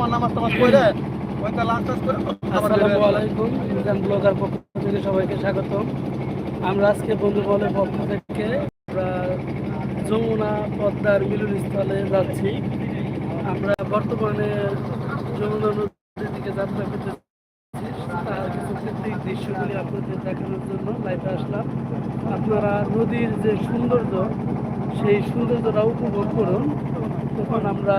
জুমার নামাজ টামাজ পড়ে ওইটা লাঞ্চ টাঞ্চ করে আসসালামু আলাইকুম মিজান ব্লগার পক্ষ থেকে সবাইকে স্বাগতম। আমরা আজকে বন্ধু বলের পক্ষ থেকে আমরা যমুনা পদ্মার মিলনস্থলে যাচ্ছি। আমরা বর্তমানে যমুনা নদীর দিকে যাত্রা করতেছি। কিছু কৃত্রিক দৃশ্যগুলি আপনাদের দেখানোর জন্য লাইভে আসলাম। আপনারা নদীর যে সৌন্দর্য, সেই সৌন্দর্যটা উপভোগ করুন। তখন আমরা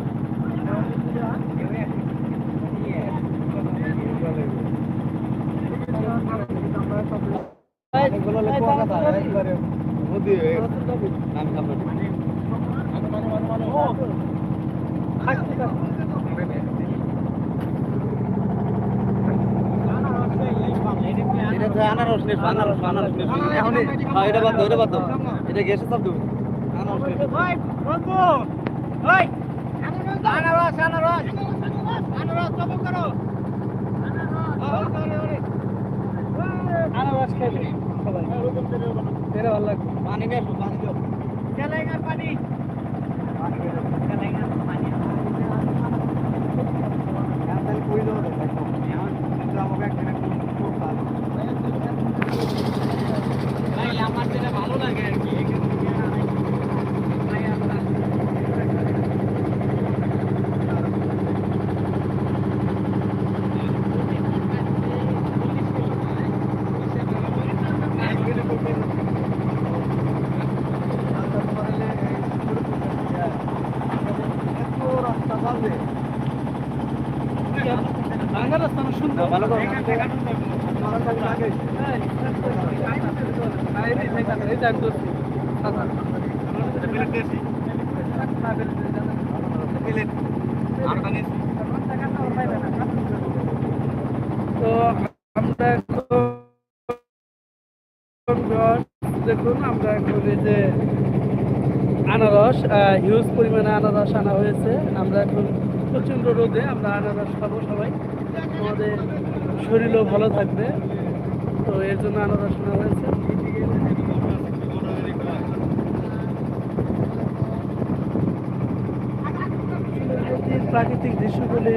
আনারস আনারস আনারস হ্যাঁ এটা বাদ দাও এটা এটা গেছে সব দেবো আনারস নে আনারস খাইবে সবাই। এটা ভালো লাগবে পানি আসো পানি দিও আমার যেটা ভালো লাগে আর কি বাংলা রাস্তা না সুন্দর ভালো করে এটা আমি করছি তো আমরা দেখুন আমরা এখন যে আনারস হিউজ পরিমাণে আনারস আনা হয়েছে। আমরা এখন প্রচণ্ড রোদে আমরা আনারস খাব সবাই। আমাদের শরীরও ভালো থাকবে। তো এর জন্য আনারস আনা হয়েছে। প্রাকৃতিক দৃশ্যগুলি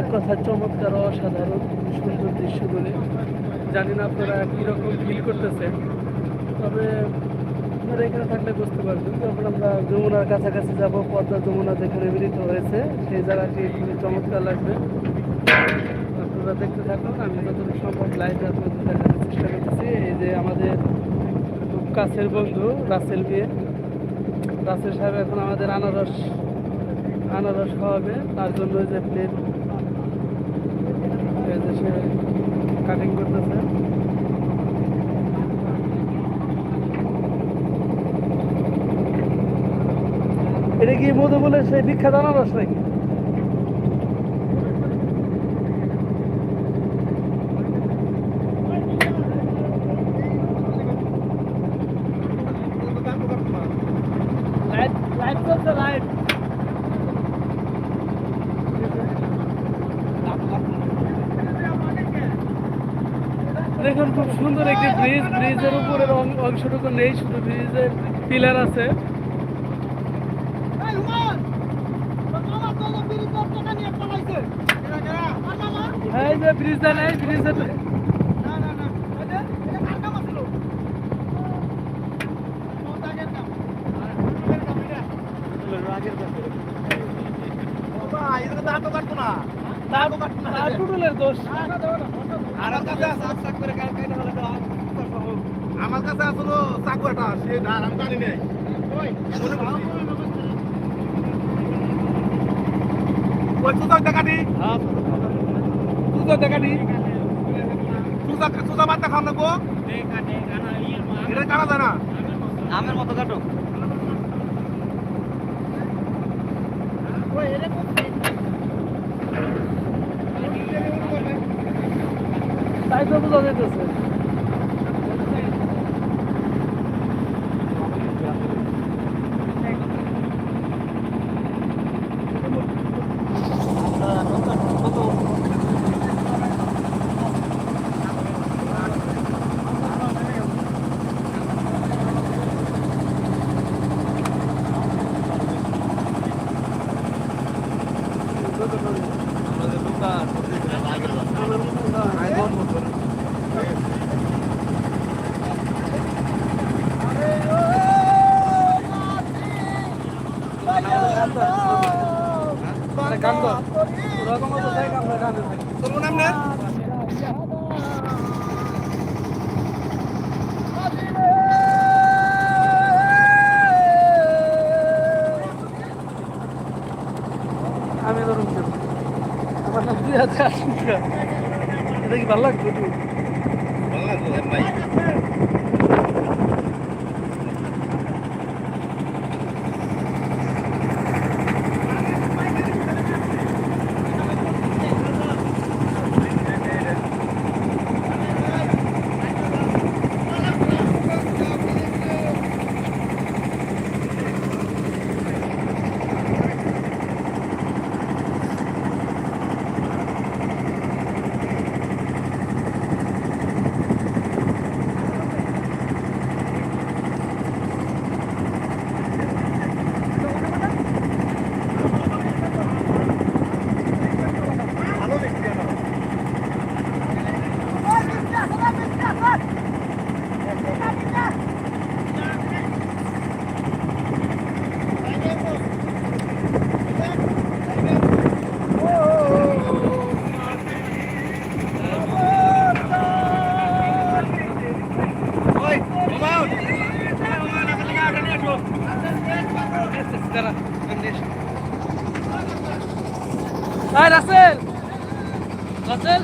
এক কথা চমৎকার, অসাধারণ, সুন্দর দৃশ্যগুলি। জানি না আপনারা কীরকম ফিল করতেছেন। তবে আপনারা এখানে থাকলে বুঝতে পারবেন যখন আমরা যমুনার কাছাকাছি যাব, পদ্মা যমুনা যেখানে মিলিত হয়েছে, সেই জায়গাটি খুবই চমৎকার লাগবে। আপনারা দেখতে থাকুন, আমি যতটুকু সম্ভব লাইভে আপনাদের দেখানোর চেষ্টা করতেছি। এই যে আমাদের খুব কাছের বন্ধু রাসেল বিয়ে। রাসেল সাহেব এখন আমাদের আনারস আনারস খাওয়াবে, তার জন্য যে প্লেট কাটিং করতেছে। এটা কি মধু বলে সেই বিখ্যাত আনারস নাকি? দেখুন, খুব সুন্দর একটি ব্রিজ ব্রিজের উপরের অংশটুকু নেই, শুধু ব্রিজের পিলার আছে। এই যে ব্রিজটা নেই দোষ। আমার কাছে আসলো চাকুয়াটা সে আমি জানি নাই ওই সুযোগ দেখাটি সুযোগ দেখাটি দেখানি সুজা সুজা মাত্রা খাওয়া গো। এটা কানা জানা? আমের মতো কাটো। তাই বোঝা তো ওরকম অবস্থায় আমরা গানে থাকি তোর নাম না আমি ধরুন আমার নাম দুই হাজার এটা কি ভালো লাগবে তুই ওই হাই রাসেল রাসেল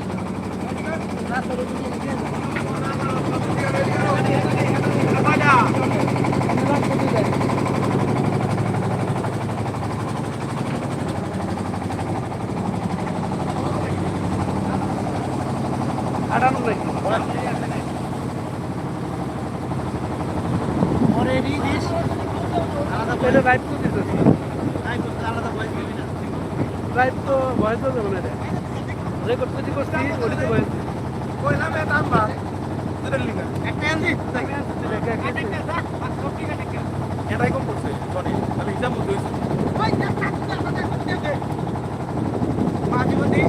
আটানো নাকি এটা রাইট তো ভয়েস তো যাবে না রেকর্ড করতে করছি ওটি তো ভয়েস ওই নামে লিগা। একটা লিখা এটাই কম করছে সরি আমি হিসাব মতো হয়েছে। মাঝে মধ্যে